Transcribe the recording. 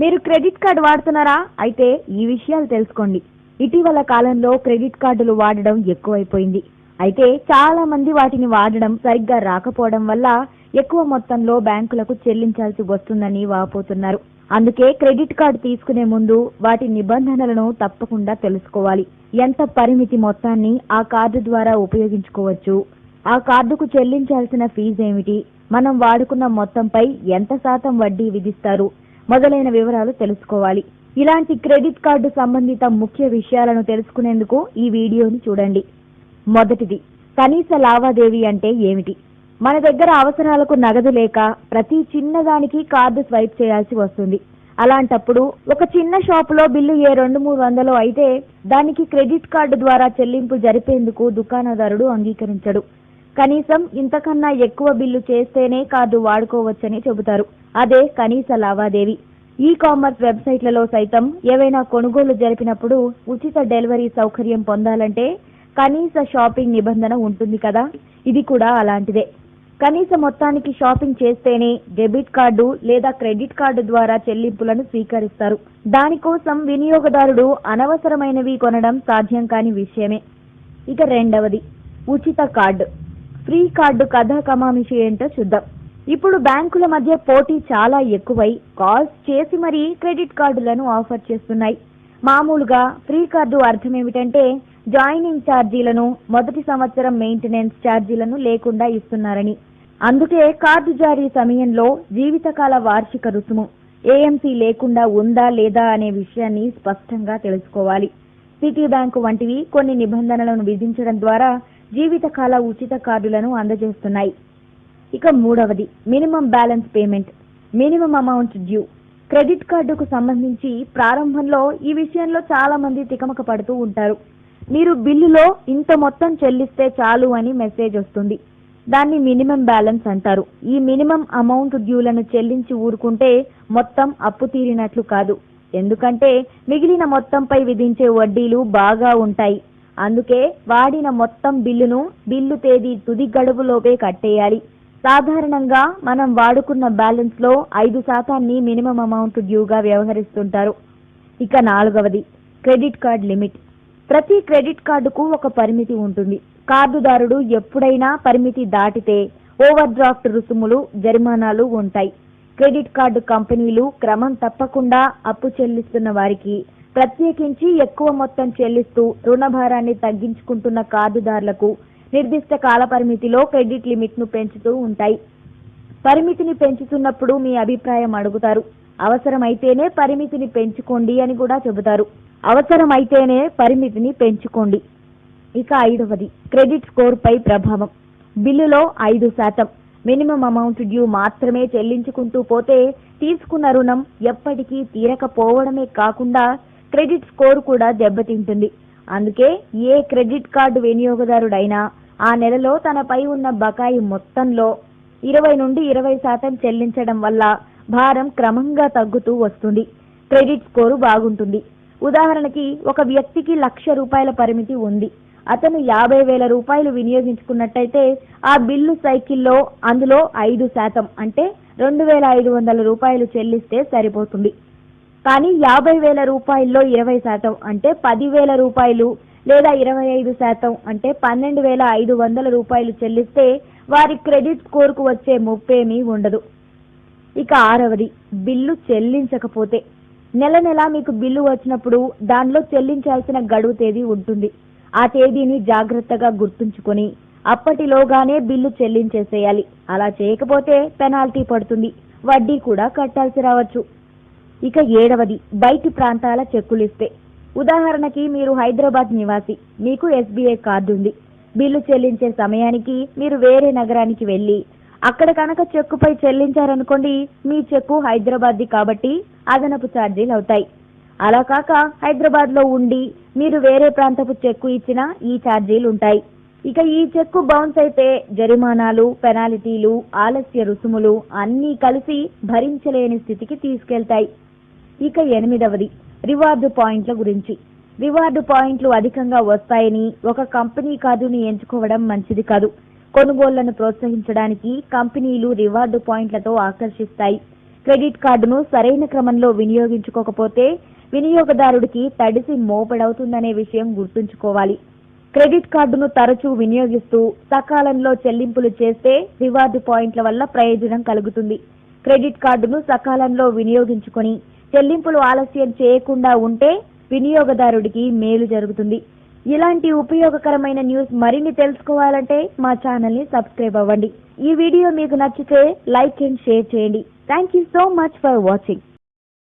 మీరు credit card వాడుతున్నారా? అయితే ఈ విషయాలు తెలుసుకోండి. ఇటీవల కాలంలో క్రెడిట్ కార్డులు వాడడం ఎక్కువైపోయింది. అయితే చాలా మంది వాటిని వాడడం సరిగ్గా రాకపోవడం వల్ల ఎక్కువ మొత్తంలో బ్యాంకులకు చెల్లించాల్సి వస్తుందని వాపోతున్నారు. అందుకే క్రెడిట్ కార్డు తీసుకునే ముందు వాటి నిబంధనలను తప్పకుండా తెలుసుకోవాలి. ఎంత పరిమితి మొత్తాన్ని ఆ కార్డు ద్వారా ఉపయోగించుకోవచ్చు? ఆ కార్డుకు చెల్లించాల్సిన ఫీజు ఏమిటి మనం వాడుకున్న మొత్తంపై ఎంత శాతం వడ్డీ విధిస్తారు? మొదలైన వివరాలు తెలుసుకోవాలి. ఇలాంటి క్రెడిట్ కార్డు సంబంధిత ముఖ్య విషయాలను తెలుసుకునేందుకు ఈ వీడియోని చూడండి. మొదటిది కనీస లావాదేవీ అంటే ఏమిటి? మన దగ్గర అవసరాలకు నగదు లేక ప్రతి చిన్నదానికి కార్డు స్వైప్ చేయాల్సి వస్తుంది. అలాంటప్పుడు ఒక చిన్న షాపులో బిల్లు ఏ రెండు మూడు వందలు అయితే దానికి క్రెడిట్ కార్డు ద్వారా చెల్లింపు జరిపేందుకు దుకాణదారుడు అంగీకరించడు. కనీసం ఇంతకన్నా ఎక్కువ బిల్లు చేస్తేనే కార్డు వాడుకోవచ్చని చెబుతారు. అదే కనీస లావాదేవీ. ఈ కామర్స్ వెబ్సైట్లలో సైతం ఏవైనా కొనుగోలు జరిపినప్పుడు ఉచిత డెలివరీ సౌకర్యం పొందాలంటే కనీస షాపింగ్ నిబంధన ఉంటుంది కదా? ఇది కూడా అలాంటిదే. కనీస మొత్తానికి షాపింగ్ చేస్తేనే డెబిట్ కార్డు లేదా క్రెడిట్ కార్డు ద్వారా చెల్లింపులను స్వీకరిస్తారు. దానికోసం వినియోగదారుడు అనవసరమైనవి కొనడం సాధ్యం కాని విషయమే. ఇక రెండవది ఉచిత కార్డు. ఫ్రీ కార్డు కథ కమామిషి ఏంటో చూద్దాం. ఇప్పుడు బ్యాంకుల మధ్య పోటీ చాలా ఎక్కువై కాల్స్ చేసి మరీ క్రెడిట్ కార్డులను ఆఫర్ చేస్తున్నాయి. మామూలుగా ఫ్రీ కార్డు అర్థం ఏమిటంటే జాయినింగ్ ఛార్జీలను మొదటి సంవత్సరం మెయింటెనెన్స్ ఛార్జీలను లేకుండా ఇస్తున్నారని. అందుకే కార్డు జారీ సమయంలో జీవితకాల వార్షిక రుసుము ఏఎంసీ లేకుండా ఉందా లేదా అనే విషయాన్ని స్పష్టంగా తెలుసుకోవాలి. సిటీ బ్యాంకు వంటివి కొన్ని నిబంధనలను విధించడం ద్వారా జీవితకాల ఉచిత కార్డులను అందజేస్తున్నాయి. ఇక మూడవది minimum balance payment. Minimum amount due. Credit కార్డుకు సంబంధించి ప్రారంభంలో ఈ విషయంలో చాలా మంది తికమక పడుతూ ఉంటారు. మీరు బిల్లులో ఇంత మొత్తం చెల్లిస్తే చాలు అని మెసేజ్ వస్తుంది. దాన్ని మినిమం బ్యాలెన్స్ అంటారు. ఈ మినిమం అమౌంట్ డ్యూలను చెల్లించి ఊరుకుంటే మొత్తం అప్పు తీరినట్లు కాదు. ఎందుకంటే మిగిలిన మొత్తంపై విధించే వడ్డీలు బాగా ఉంటాయి. అందుకే వాడిన మొత్తం బిల్లును బిల్లు తేదీ తుది గడువులోపే కట్టేయాలి. సాధారణంగా మనం వాడుకున్న బ్యాలెన్స్లో ఐదు శాతాన్ని మినిమం అమౌంట్ డ్యూగా వ్యవహరిస్తుంటారు. ఇక నాలుగవది క్రెడిట్ కార్డ్ లిమిట్. ప్రతి క్రెడిట్ కార్డుకు ఒక పరిమితి ఉంటుంది. కార్డుదారుడు ఎప్పుడైనా పరిమితి దాటితే ఓవర్ డ్రాఫ్ట్ రుసుములు జరిమానాలు ఉంటాయి. క్రెడిట్ కార్డు కంపెనీలు క్రమం తప్పకుండా అప్పు చెల్లిస్తున్న వారికి ప్రత్యేకించి ఎక్కువ మొత్తం చెల్లిస్తూ రుణభారాన్ని తగ్గించుకుంటున్న కార్డుదారులకు నిర్దిష్ట కాల పరిమితిలో క్రెడిట్ లిమిట్ను పెంచుతూ ఉంటాయి. పరిమితిని పెంచుతున్నప్పుడు మీ అభిప్రాయం అడుగుతారు. అవసరమైతేనే పరిమితిని పెంచుకోండి అని కూడా చెబుతారు. అవసరమైతేనే పరిమితిని పెంచుకోండి. ఇక ఐదవది క్రెడిట్ స్కోర్ పై ప్రభావం. బిల్లులో ఐదు శాతం. మినిమం అమౌంట్ డ్యూ మాత్రమే చెల్లించుకుంటూ పోతే తీసుకున్న రుణం ఎప్పటికీ తీరకపోవడమే కాకుండా క్రెడిట్ స్కోర్ కూడా దెబ్బతింటుంది. అందుకే ఏ క్రెడిట్ కార్డు వినియోగదారుడైనా ఆ నెలలో తనపై ఉన్న బకాయి మొత్తంలో ఇరవై నుండి ఇరవై శాతం చెల్లించడం వల్ల భారం క్రమంగా తగ్గుతూ వస్తుంది. క్రెడిట్ స్కోరు బాగుంటుంది. ఉదాహరణకి ఒక వ్యక్తికి లక్ష రూపాయల పరిమితి ఉంది. అతను యాభై వేల రూపాయలు వినియోగించుకున్నట్టయితే ఆ బిల్లు సైకిల్లో అందులో ఐదు శాతం అంటే రెండు వేల ఐదు వందల రూపాయలు చెల్లిస్తే సరిపోతుంది. కానీ యాభై వేల రూపాయల్లో ఇరవై శాతం అంటే పదివేల రూపాయలు లేదా ఇరవై ఐదు శాతం అంటే పన్నెండు వేల ఐదు వందల రూపాయలు చెల్లిస్తే వారి క్రెడిట్ స్కోర్కు వచ్చే ముప్పేమీ ఉండదు. ఇక ఆరవది బిల్లు చెల్లించకపోతే. నెల నెల మీకు బిల్లు వచ్చినప్పుడు దానిలో చెల్లించాల్సిన గడువు తేదీ ఉంటుంది. ఆ తేదీని జాగ్రత్తగా గుర్తుంచుకొని అప్పటిలోగానే బిల్లు చెల్లించేసేయాలి. అలా చేయకపోతే పెనాల్టీ పడుతుంది. వడ్డీ కూడా కట్టాల్సి రావచ్చు. ఇక ఏడవది బయటి ప్రాంతాల చెక్కులిస్తే. ఉదాహరణకి మీరు హైదరాబాద్ నివాసి మీకు ఎస్బీఐ కార్డు ఉంది బిల్లు చెల్లించే సమయానికి మీరు వేరే నగరానికి వెళ్ళి అక్కడ కనుక చెక్కుపై చెల్లించారనుకోండి మీ చెక్కు హైదరాబాద్ది కాబట్టి అదనపు ఛార్జీలు అవుతాయి. అలా కాక హైదరాబాద్లో ఉండి మీరు వేరే ప్రాంతపు చెక్కు ఇచ్చినా ఈ ఛార్జీలు ఉంటాయి. ఇక ఈ చెక్కు బౌన్స్ అయితే జరిమానాలు పెనాల్టీలు ఆలస్య రుసుములు అన్నీ కలిసి భరించలేని స్థితికి తీసుకెళ్తాయి. ఇక ఎనిమిదవది రివార్డు పాయింట్ల గురించి. రివార్డు పాయింట్లు అధికంగా వస్తాయని ఒక కంపెనీ కార్డుని ఎంచుకోవడం మంచిది కాదు. కొనుగోళ్ళను ప్రోత్సహించడానికి కంపెనీలు రివార్డు పాయింట్లతో ఆకర్షిస్తాయి. క్రెడిట్ కార్డును సరైన క్రమంలో వినియోగించుకోకపోతే వినియోగదారుడికి తడిసి మోపడవుతుందనే విషయం గుర్తుంచుకోవాలి. క్రెడిట్ కార్డును తరచూ వినియోగిస్తూ సకాలంలో చెల్లింపులు చేస్తే రివార్డు పాయింట్ల వల్ల ప్రయోజనం కలుగుతుంది. క్రెడిట్ కార్డును సకాలంలో వినియోగించుకొని చెల్లింపులు ఆలస్యం చేయకుండా ఉంటే వినియోగదారుడికి మేలు జరుగుతుంది. ఇలాంటి ఉపయోగకరమైన న్యూస్ మరిన్ని తెలుసుకోవాలంటే మా ఛానల్ని సబ్స్క్రైబ్ అవ్వండి. ఈ వీడియో మీకు నచ్చితే లైక్ అండ్ షేర్ చేయండి. Thank you so much for watching